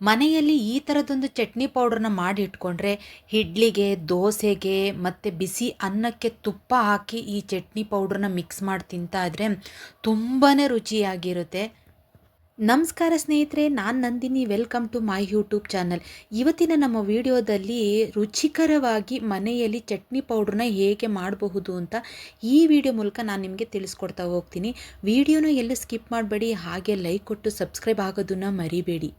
ಮನೆಯಲ್ಲಿ ಈ ಥರದೊಂದು ಚಟ್ನಿ ಪೌಡ್ರನ್ನ ಮಾಡಿ ಇಟ್ಕೊಂಡ್ರೆ ಇಡ್ಲಿಗೆ, ದೋಸೆಗೆ ಮತ್ತು ಬಿಸಿ ಅನ್ನಕ್ಕೆ ತುಪ್ಪ ಹಾಕಿ ಈ ಚಟ್ನಿ ಪೌಡ್ರನ್ನ ಮಿಕ್ಸ್ ಮಾಡಿ ತಿಂತಾ ಇದ್ರೆ ತುಂಬಾ ರುಚಿಯಾಗಿರುತ್ತೆ. ನಮಸ್ಕಾರ ಸ್ನೇಹಿತರೆ, ನಾನು Nandini. Welcome to my YouTube channel. ಇವತ್ತಿನ ನಮ್ಮ ವಿಡಿಯೋದಲ್ಲಿ ರುಚಿಕರವಾಗಿ ಮನೆಯಲ್ಲಿ ಚಟ್ನಿ ಪೌಡ್ರನ್ನ ಹೇಗೆ ಮಾಡಬಹುದು ಅಂತ ಈ ವಿಡಿಯೋ ಮೂಲಕ ನಾನು ನಿಮಗೆ ತಿಳಿಸ್ಕೊಡ್ತಾ ಹೋಗ್ತೀನಿ. ವಿಡಿಯೋನ ಎಲ್ಲೂ ಸ್ಕಿಪ್ ಮಾಡಬೇಡಿ, ಹಾಗೆ ಲೈಕ್ ಕೊಟ್ಟು ಸಬ್ಸ್ಕ್ರೈಬ್ ಆಗೋದನ್ನು ಮರಿಬೇಡಿ.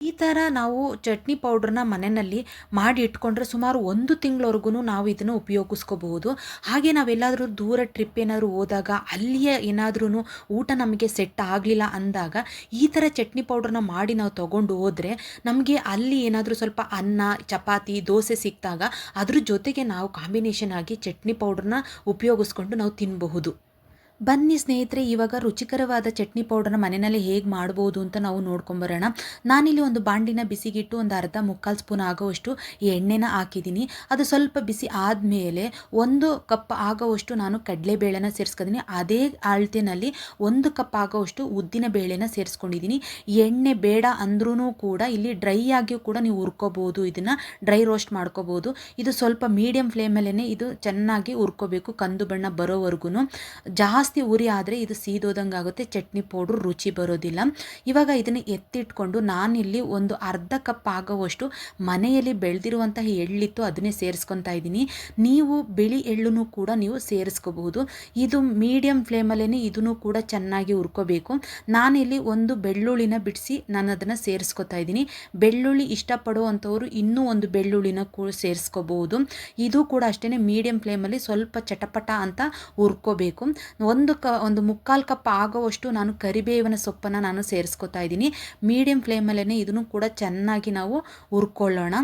ಈ ಥರ ನಾವು ಚಟ್ನಿ ಪೌಡ್ರನ್ನ ಮನೆಯಲ್ಲಿ ಮಾಡಿ ಇಟ್ಕೊಂಡ್ರೆ ಸುಮಾರು ಒಂದು ತಿಂಗಳವರೆಗೂ ನಾವು ಇದನ್ನು ಉಪಯೋಗಿಸ್ಕೋಬಹುದು. ಹಾಗೆ ನಾವೆಲ್ಲಾದರೂ ದೂರ ಟ್ರಿಪ್ ಏನಾದರೂ ಹೋದಾಗ ಅಲ್ಲಿಯ ಏನಾದ್ರೂ ಊಟ ನಮಗೆ ಸೆಟ್ ಆಗಲಿಲ್ಲ ಅಂದಾಗ ಈ ಥರ ಚಟ್ನಿ ಪೌಡ್ರನ್ನ ಮಾಡಿ ನಾವು ತೊಗೊಂಡು ಹೋದರೆ ನಮಗೆ ಅಲ್ಲಿ ಏನಾದರೂ ಸ್ವಲ್ಪ ಅನ್ನ, ಚಪಾತಿ, ದೋಸೆ ಸಿಕ್ಕಿದಾಗ ಅದ್ರ ಜೊತೆಗೆ ನಾವು ಕಾಂಬಿನೇಷನ್ ಆಗಿ ಚಟ್ನಿ ಪೌಡ್ರನ್ನ ಉಪಯೋಗಿಸ್ಕೊಂಡು ನಾವು ತಿನ್ನಬಹುದು ಬನ್ನಿ ಸ್ನೇಹಿತರೆ, ಇವಾಗ ರುಚಿಕರವಾದ ಚಟ್ನಿ ಪೌಡರ್ನ ಮನೆಯಲ್ಲಿ ಹೇಗೆ ಮಾಡ್ಬೋದು ಅಂತ ನಾವು ನೋಡ್ಕೊಂಬರೋಣ ನಾನಿಲ್ಲಿ ಒಂದು ಬಾಂಡಿನ ಬಿಸಿಗಿಟ್ಟು ಒಂದು ಅರ್ಧ ಮುಕ್ಕಾಲು ಸ್ಪೂನ್ ಆಗೋವಷ್ಟು ಎಣ್ಣೆನ ಹಾಕಿದ್ದೀನಿ. ಅದು ಸ್ವಲ್ಪ ಬಿಸಿ ಆದಮೇಲೆ ಒಂದು ಕಪ್ ಆಗೋವಷ್ಟು ನಾನು ಕಡಲೆಬೇಳೆನ ಸೇರಿಸ್ಕೊಂಡಿದ್ದೀನಿ. ಅದೇ ಅಳತೆನಲ್ಲಿ ಒಂದು ಕಪ್ ಆಗೋವಷ್ಟು ಉದ್ದಿನ ಬೇಳೆನ ಸೇರಿಸ್ಕೊಂಡಿದ್ದೀನಿ. ಎಣ್ಣೆ ಬೇಡ ಅಂದ್ರೂ ಕೂಡ ಇಲ್ಲಿ ಡ್ರೈ ಆಗಿಯೂ ಕೂಡ ನೀವು ಹುರ್ಕೋಬೋದು, ಇದನ್ನು ಡ್ರೈ ರೋಸ್ಟ್ ಮಾಡ್ಕೋಬೋದು. ಇದು ಸ್ವಲ್ಪ ಮೀಡಿಯಂ ಫ್ಲೇಮಲ್ಲೇ ಇದು ಚೆನ್ನಾಗಿ ಹುರ್ಕೋಬೇಕು, ಕಂದು ಬಣ್ಣ ಬರೋವರೆಗೂ ಜಾಸ್ತಿ ಜಾಸ್ತಿ ಉರಿ ಆದರೆ ಇದು ಸೀದೋದಂಗೆ ಆಗುತ್ತೆ, ಚಟ್ನಿ ಪೌಡ್ರು ರುಚಿ ಬರೋದಿಲ್ಲ. ಇವಾಗ ಇದನ್ನು ಎತ್ತಿಟ್ಕೊಂಡು ನಾನಿಲ್ಲಿ ಒಂದು ಅರ್ಧ ಕಪ್ ಆಗೋವಷ್ಟು ಮನೆಯಲ್ಲಿ ಬೆಳೆದಿರುವಂತಹ ಎಳ್ಳಿತ್ತು ಅದನ್ನೇ ಸೇರಿಸ್ಕೊತಾ ಇದ್ದೀನಿ. ನೀವು ಬಿಳಿ ಎಳ್ಳು ಕೂಡ ನೀವು ಸೇರಿಸ್ಕೋಬಹುದು. ಇದು ಮೀಡಿಯಂ ಫ್ಲೇಮಲ್ಲೇ ಇದನ್ನು ಕೂಡ ಚೆನ್ನಾಗಿ ಹುರ್ಕೋಬೇಕು. ನಾನಿಲ್ಲಿ ಒಂದು ಬೆಳ್ಳುಳ್ಳಿನ ಬಿಡಿಸಿ ನಾನು ಅದನ್ನು ಸೇರಿಸ್ಕೊತಾ ಇದ್ದೀನಿ. ಬೆಳ್ಳುಳ್ಳಿ ಇಷ್ಟಪಡುವಂಥವ್ರು ಇನ್ನೂ ಒಂದು ಬೆಳ್ಳುಳ್ಳಿನ ಕೂಡ ಸೇರಿಸ್ಕೋಬಹುದು. ಇದು ಕೂಡ ಅಷ್ಟೇ ಮೀಡಿಯಂ ಫ್ಲೇಮಲ್ಲಿ ಸ್ವಲ್ಪ ಚಟಪಟ ಅಂತ ಹುರ್ಕೋಬೇಕು. ಕ, ಒಂದು ಮುಕ್ಕಾಲು ಕಪ್ ಆಗೋವಷ್ಟು ನಾನು ಕರಿಬೇವಿನ ಸೊಪ್ಪನ್ನು ನಾನು ಸೇರಿಸ್ಕೊತಾ ಇದ್ದೀನಿ. ಮೀಡಿಯಂ ಫ್ಲೇಮಲ್ಲೇ ಇದನ್ನು ಕೂಡ ಚೆನ್ನಾಗಿ ನಾವು ಹುರ್ಕೊಳ್ಳೋಣ.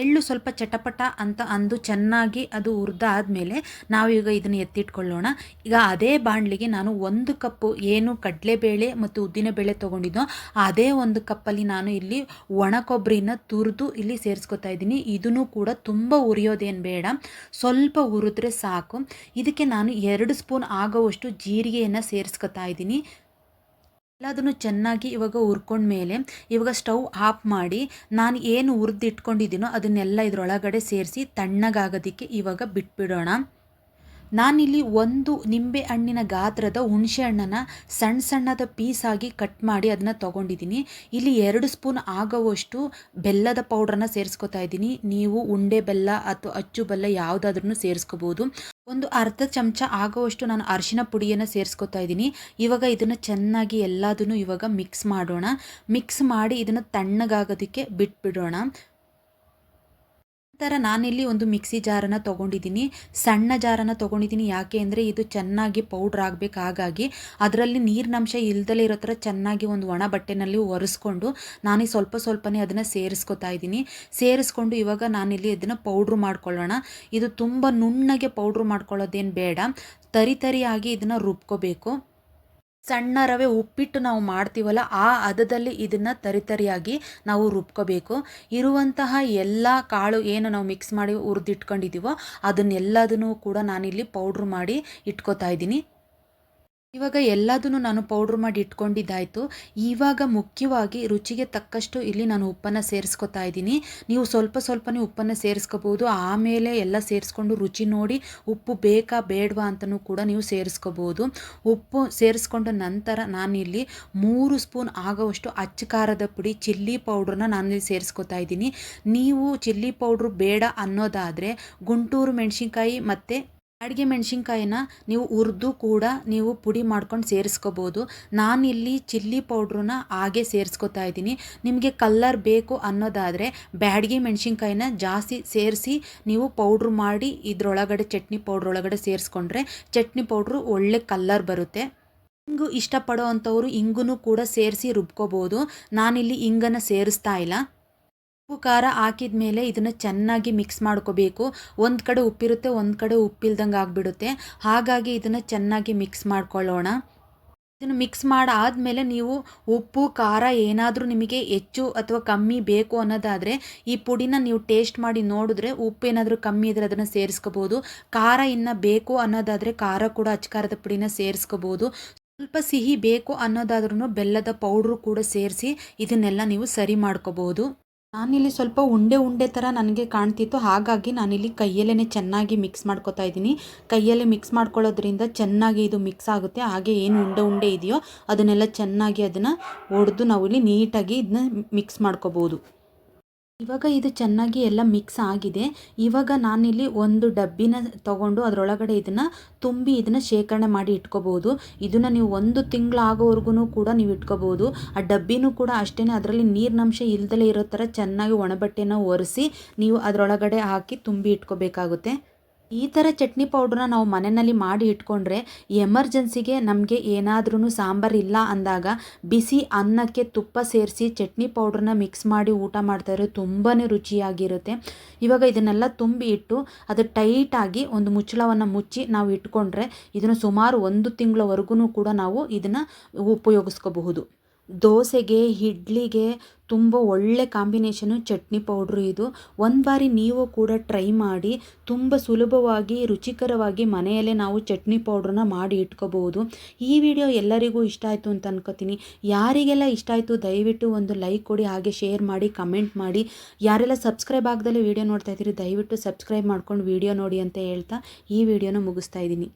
ಎಳ್ಳು ಸ್ವಲ್ಪ ಚಟಪಟ ಅಂತ ಅಂದು ಚೆನ್ನಾಗಿ ಅದು ಹುರಿದಾದ್ಮೇಲೆ ನಾವೀಗ ಇದನ್ನು ಎತ್ತಿಟ್ಕೊಳ್ಳೋಣ. ಈಗ ಅದೇ ಬಾಣಲಿಗೆ ನಾನು ಒಂದು ಕಪ್ಪು ಏನು ಕಡಲೆಬೇಳೆ ಮತ್ತು ಉದ್ದಿನಬೇಳೆ ತೊಗೊಂಡಿದ್ದೋ ಅದೇ ಒಂದು ಕಪ್ಪಲ್ಲಿ ನಾನು ಇಲ್ಲಿ ಒಣ ಕೊಬ್ಬರಿನ ತುರಿದು ಇಲ್ಲಿ ಸೇರಿಸ್ಕೊತಾ ಇದ್ದೀನಿ. ಇದನ್ನು ಕೂಡ ತುಂಬ ಉರಿಯೋದೇನು ಬೇಡ. ಸ್ವಲ್ಪ ಹುರಿದ್ರೆ ಸಾಕು. ಇದಕ್ಕೆ ನಾನು ಎರಡು ಸ್ಪೂನ್ ಆಗೋವಷ್ಟು ಜೀರಿಗೆಯನ್ನು ಸೇರಿಸ್ಕೊತಾ ಇದ್ದೀನಿ. ಎಲ್ಲದನ್ನು ಚೆನ್ನಾಗಿ ಇವಾಗ ಹುರ್ಕೊಂಡ್ಮೇಲೆ ಇವಾಗ ಸ್ಟವ್ ಆಫ್ ಮಾಡಿ ನಾನು ಏನು ಹುರಿದಿಟ್ಕೊಂಡಿದ್ದೀನೋ ಅದನ್ನೆಲ್ಲ ಇದರೊಳಗಡೆ ಸೇರಿಸಿ ತಣ್ಣಗಾಗೋದಕ್ಕೆ ಇವಾಗ ಬಿಟ್ಬಿಡೋಣ. ನಾನಿಲ್ಲಿ ಒಂದು ನಿಂಬೆ ಹಣ್ಣಿನ ಗಾತ್ರದ ಹುಣಸೆ ಹಣ್ಣನ್ನು ಸಣ್ಣ ಸಣ್ಣದ ಪೀಸಾಗಿ ಕಟ್ ಮಾಡಿ ಅದನ್ನು ತೊಗೊಂಡಿದ್ದೀನಿ ಇಲ್ಲಿ ಎರಡು ಸ್ಪೂನ್ ಆಗೋವಷ್ಟು ಬೆಲ್ಲದ ಪೌಡ್ರನ್ನು ಸೇರಿಸ್ಕೊತಾ ಇದ್ದೀನಿ. ನೀವು ಉಂಡೆ ಬೆಲ್ಲ ಅಥವಾ ಅಚ್ಚು ಬೆಲ್ಲ ಯಾವುದಾದ್ರೂ ಸೇರಿಸ್ಕೋಬೋದು. ಒಂದು ಅರ್ಧ ಚಮಚ ಆಗೋವಷ್ಟು ನಾನು ಅರಿಶಿನ ಪುಡಿಯನ್ನು ಸೇರಿಸ್ಕೊತಾ ಇದ್ದೀನಿ. ಇವಾಗ ಇದನ್ನು ಚೆನ್ನಾಗಿ ಎಲ್ಲದನ್ನು ಇವಾಗ ಮಿಕ್ಸ್ ಮಾಡೋಣ. ಮಿಕ್ಸ್ ಮಾಡಿ ಇದನ್ನು ತಣ್ಣಗಾಗೋದಕ್ಕೆ ಬಿಟ್ಬಿಡೋಣ. ಥರ ನಾನಿಲ್ಲಿ ಒಂದು ಮಿಕ್ಸಿ ಜಾರನ್ನು ತೊಗೊಂಡಿದ್ದೀನಿ. ಸಣ್ಣ ಜಾರನ್ನು ತೊಗೊಂಡಿದ್ದೀನಿ. ಯಾಕೆ ಅಂದರೆ ಇದು ಚೆನ್ನಾಗಿ ಪೌಡ್ರ್ ಆಗಬೇಕು. ಹಾಗಾಗಿ ಅದರಲ್ಲಿ ನೀರಿನಂಶ ಇಲ್ದಲೇ ಇರೋ ಥರ ಚೆನ್ನಾಗಿ ಒಂದು ಒಣ ಬಟ್ಟೆನಲ್ಲಿ ಒರೆಸ್ಕೊಂಡು ನಾನು ಸ್ವಲ್ಪ ಸ್ವಲ್ಪನೇ ಅದನ್ನು ಸೇರಿಸ್ಕೊತಾ ಇದ್ದೀನಿ. ಸೇರಿಸ್ಕೊಂಡು ಇವಾಗ ನಾನಿಲ್ಲಿ ಇದನ್ನು ಪೌಡ್ರು ಮಾಡ್ಕೊಳ್ಳೋಣ. ಇದು ತುಂಬ ನುಣ್ಣಗೆ ಪೌಡ್ರು ಮಾಡ್ಕೊಳ್ಳೋದೇನು ಬೇಡ. ತರಿ ತರಿಯಾಗಿ ಇದನ್ನು ರುಬ್ಕೋಬೇಕು. ಸಣ್ಣ ರವೆ ಉಪ್ಪಿಟ್ಟು ನಾವು ಮಾಡ್ತೀವಲ್ಲ, ಆ ಹದದಲ್ಲಿ ಇದನ್ನು ತರಿತರಿಯಾಗಿ ನಾವು ರುಬ್ಕೋಬೇಕು. ಇರುವಂತಹ ಎಲ್ಲ ಕಾಳು ಏನು ನಾವು ಮಿಕ್ಸ್ ಮಾಡಿ ಹುರಿದಿಟ್ಕೊಂಡಿದ್ದೀವೋ ಅದನ್ನೆಲ್ಲದನ್ನು ಕೂಡ ನಾನಿಲ್ಲಿ ಪೌಡ್ರ್ ಮಾಡಿ ಇಟ್ಕೋತಾ ಇದ್ದೀನಿ. ಇವಾಗ ಎಲ್ಲದನ್ನು ನಾನು ಪೌಡ್ರ್ ಮಾಡಿ ಇಟ್ಕೊಂಡಿದ್ದಾಯಿತು. ಇವಾಗ ಮುಖ್ಯವಾಗಿ ರುಚಿಗೆ ತಕ್ಕಷ್ಟು ಇಲ್ಲಿ ನಾನು ಉಪ್ಪನ್ನು ಸೇರಿಸ್ಕೊತಾ ಇದ್ದೀನಿ. ನೀವು ಸ್ವಲ್ಪ ಸ್ವಲ್ಪನೇ ಉಪ್ಪನ್ನು ಸೇರಿಸ್ಕೋಬೋದು. ಆಮೇಲೆ ಎಲ್ಲ ಸೇರಿಸ್ಕೊಂಡು ರುಚಿ ನೋಡಿ ಉಪ್ಪು ಬೇಕಾ ಬೇಡವಾ ಅಂತಲೂ ಕೂಡ ನೀವು ಸೇರಿಸ್ಕೋಬೋದು. ಉಪ್ಪು ಸೇರಿಸ್ಕೊಂಡ ನಂತರ ನಾನಿಲ್ಲಿ ಮೂರು ಸ್ಪೂನ್ ಆಗೋವಷ್ಟು ಅಚ್ಚ ಖಾರದ ಪುಡಿ, ಚಿಲ್ಲಿ ಪೌಡ್ರನ್ನ ನಾನಿಲ್ಲಿ ಸೇರಿಸ್ಕೊತಾ ಇದ್ದೀನಿ. ನೀವು ಚಿಲ್ಲಿ ಪೌಡ್ರು ಬೇಡ ಅನ್ನೋದಾದರೆ ಗುಂಟೂರು ಮೆಣಸಿನ್ಕಾಯಿ ಮತ್ತು ಅಡುಗೆ ಮೆಣಸಿನ್ಕಾಯಿನ ನೀವು ಹುರಿದು ಕೂಡ ನೀವು ಪುಡಿ ಮಾಡ್ಕೊಂಡು ಸೇರಿಸ್ಕೋಬೋದು. ನಾನಿಲ್ಲಿ ಚಿಲ್ಲಿ ಪೌಡ್ರನ್ನ ಹಾಗೆ ಸೇರಿಸ್ಕೊತಾ ಇದ್ದೀನಿ. ನಿಮಗೆ ಕಲ್ಲರ್ ಬೇಕು ಅನ್ನೋದಾದರೆ ಬ್ಯಾಡಗಿ ಮೆಣಸಿನ್ಕಾಯಿನ ಜಾಸ್ತಿ ಸೇರಿಸಿ ನೀವು ಪೌಡ್ರ್ ಮಾಡಿ ಇದರೊಳಗಡೆ ಚಟ್ನಿ ಪೌಡ್ರ್ ಒಳಗಡೆ ಸೇರಿಸ್ಕೊಂಡ್ರೆ ಚಟ್ನಿ ಪೌಡ್ರು ಒಳ್ಳೆ ಕಲ್ಲರ್ ಬರುತ್ತೆ. ಹಿಂಗು ಇಷ್ಟಪಡೋ ಅಂಥವ್ರು ಇಂಗೂ ಕೂಡ ಸೇರಿಸಿ ರುಬ್ಕೋಬೋದು. ನಾನಿಲ್ಲಿ ಇಂಗನ್ನು ಸೇರಿಸ್ತಾ ಇಲ್ಲ. ಉಪ್ಪು, ಖಾರ ಹಾಕಿದ ಮೇಲೆ ಇದನ್ನು ಚೆನ್ನಾಗಿ ಮಿಕ್ಸ್ ಮಾಡ್ಕೋಬೇಕು. ಒಂದು ಕಡೆ ಉಪ್ಪಿರುತ್ತೆ, ಒಂದು ಕಡೆ ಉಪ್ಪಿಲ್ದಂಗೆ ಆಗಿಬಿಡುತ್ತೆ. ಹಾಗಾಗಿ ಇದನ್ನು ಚೆನ್ನಾಗಿ ಮಿಕ್ಸ್ ಮಾಡ್ಕೊಳ್ಳೋಣ. ಇದನ್ನು ಮಿಕ್ಸ್ ಮಾಡಾದಮೇಲೆ ನೀವು ಉಪ್ಪು, ಖಾರ ಏನಾದರೂ ನಿಮಗೆ ಹೆಚ್ಚು ಅಥವಾ ಕಮ್ಮಿ ಬೇಕು ಅನ್ನೋದಾದರೆ ಈ ಪುಡಿನ ನೀವು ಟೇಸ್ಟ್ ಮಾಡಿ ನೋಡಿದ್ರೆ ಉಪ್ಪು ಏನಾದರೂ ಕಮ್ಮಿ ಇದ್ದರೆ ಅದನ್ನು ಸೇರಿಸ್ಕೋಬೋದು. ಖಾರ ಇನ್ನು ಬೇಕು ಅನ್ನೋದಾದರೆ ಖಾರ ಕೂಡ ಅಚ್ಚ ಖಾರದ ಪುಡಿನ ಸೇರಿಸ್ಕೋಬೋದು. ಸ್ವಲ್ಪ ಸಿಹಿ ಬೇಕು ಅನ್ನೋದಾದ್ರೂ ಬೆಲ್ಲದ ಪೌಡ್ರು ಕೂಡ ಸೇರಿಸಿ ಇದನ್ನೆಲ್ಲ ನೀವು ಸರಿ ಮಾಡ್ಕೋಬೋದು. ನಾನಿಲ್ಲಿ ಸ್ವಲ್ಪ ಉಂಡೆ ಉಂಡೆ ಥರ ನನಗೆ ಕಾಣ್ತಿತ್ತು. ಹಾಗಾಗಿ ನಾನಿಲ್ಲಿ ಕೈಯಲ್ಲೇ ಚೆನ್ನಾಗಿ ಮಿಕ್ಸ್ ಮಾಡ್ಕೊತಾ ಇದ್ದೀನಿ. ಕೈಯಲ್ಲೇ ಮಿಕ್ಸ್ ಮಾಡ್ಕೊಳ್ಳೋದ್ರಿಂದ ಚೆನ್ನಾಗಿ ಇದು ಮಿಕ್ಸ್ ಆಗುತ್ತೆ. ಹಾಗೆ ಏನು ಉಂಡೆ ಉಂಡೆ ಇದೆಯೋ ಅದನ್ನೆಲ್ಲ ಚೆನ್ನಾಗಿ ಅದನ್ನು ಒಡೆದು ಇಲ್ಲಿ ನೀಟಾಗಿ ಇದನ್ನ ಮಿಕ್ಸ್ ಮಾಡ್ಕೋಬೋದು. ಇವಾಗ ಇದು ಚೆನ್ನಾಗಿ ಎಲ್ಲ ಮಿಕ್ಸ್ ಆಗಿದೆ. ಇವಾಗ ನಾನಿಲ್ಲಿ ಒಂದು ಡಬ್ಬಿನ ತಗೊಂಡು ಅದರೊಳಗಡೆ ಇದನ್ನು ತುಂಬಿ ಇದನ್ನು ಶೇಖರಣೆ ಮಾಡಿ ಇಟ್ಕೋಬೋದು ಇದನ್ನು ನೀವು ಒಂದು ತಿಂಗಳಾಗೋವರೆಗೂ ಕೂಡ ನೀವು ಇಟ್ಕೋಬೋದು ಆ ಡಬ್ಬಿನೂ ಕೂಡ ಅಷ್ಟೇ ಅದರಲ್ಲಿ ನೀರಿನಂಶ ಇಲ್ದಲೇ ಇರೋ ಥರ ಚೆನ್ನಾಗಿ ಒಣಬಟ್ಟೆನ ಒರೆಸಿ ನೀವು ಅದರೊಳಗಡೆ ಹಾಕಿ ತುಂಬಿ ಇಟ್ಕೋಬೇಕಾಗುತ್ತೆ. ಈ ಥರ ಚಟ್ನಿ ಪೌಡ್ರನ್ನ ನಾವು ಮನೆಯಲ್ಲಿ ಮಾಡಿ ಇಟ್ಕೊಂಡ್ರೆ ಎಮರ್ಜೆನ್ಸಿಗೆ ನಮಗೆ ಏನಾದ್ರೂ ಸಾಂಬಾರು ಇಲ್ಲ ಅಂದಾಗ ಬಿಸಿ ಅನ್ನಕ್ಕೆ ತುಪ್ಪ ಸೇರಿಸಿ ಚಟ್ನಿ ಪೌಡ್ರನ್ನ ಮಿಕ್ಸ್ ಮಾಡಿ ಊಟ ಮಾಡ್ತಾಯಿದ್ರೆ ತುಂಬಾ ರುಚಿಯಾಗಿರುತ್ತೆ. ಇವಾಗ ಇದನ್ನೆಲ್ಲ ತುಂಬಿ ಇಟ್ಟು ಅದು ಟೈಟಾಗಿ ಒಂದು ಮುಚ್ಚಳವನ್ನು ಮುಚ್ಚಿ ನಾವು ಇಟ್ಕೊಂಡ್ರೆ ಇದನ್ನು ಸುಮಾರು ಒಂದು ತಿಂಗಳವರೆಗೂ ಕೂಡ ನಾವು ಇದನ್ನು ಉಪಯೋಗಿಸ್ಕೋಬಹುದು. ದೋಸೆಗೆ, ಇಡ್ಲಿಗೆ ತುಂಬ ಒಳ್ಳೆ ಕಾಂಬಿನೇಷನು ಚಟ್ನಿ ಪೌಡ್ರು ಇದು. ಒಂದು ಬಾರಿ ನೀವು ಕೂಡ ಟ್ರೈ ಮಾಡಿ, ತುಂಬ ಸುಲಭವಾಗಿ, ರುಚಿಕರವಾಗಿ ಮನೆಯಲ್ಲೇ ನಾವು ಚಟ್ನಿ ಪೌಡ್ರನ್ನ ಮಾಡಿ ಇಟ್ಕೋಬೋದು ಈ ವಿಡಿಯೋ ಎಲ್ಲರಿಗೂ ಇಷ್ಟ ಆಯಿತು ಅಂತ ಅನ್ಕೋತೀನಿ. ಯಾರಿಗೆಲ್ಲ ಇಷ್ಟ ಆಯಿತು ದಯವಿಟ್ಟು ಒಂದು ಲೈಕ್ ಕೊಡಿ, ಹಾಗೆ ಶೇರ್ ಮಾಡಿ, ಕಮೆಂಟ್ ಮಾಡಿ. ಯಾರೆಲ್ಲ ಸಬ್ಸ್ಕ್ರೈಬ್ ಆಗದಲ್ಲೇ ವಿಡಿಯೋ ನೋಡ್ತಾ ಇದ್ದೀರಿ, ದಯವಿಟ್ಟು ಸಬ್ಸ್ಕ್ರೈಬ್ ಮಾಡ್ಕೊಂಡು ವಿಡಿಯೋ ನೋಡಿ ಅಂತ ಹೇಳ್ತಾ ಈ ವಿಡಿಯೋನ ಮುಗಿಸ್ತಾ ಇದ್ದೀನಿ.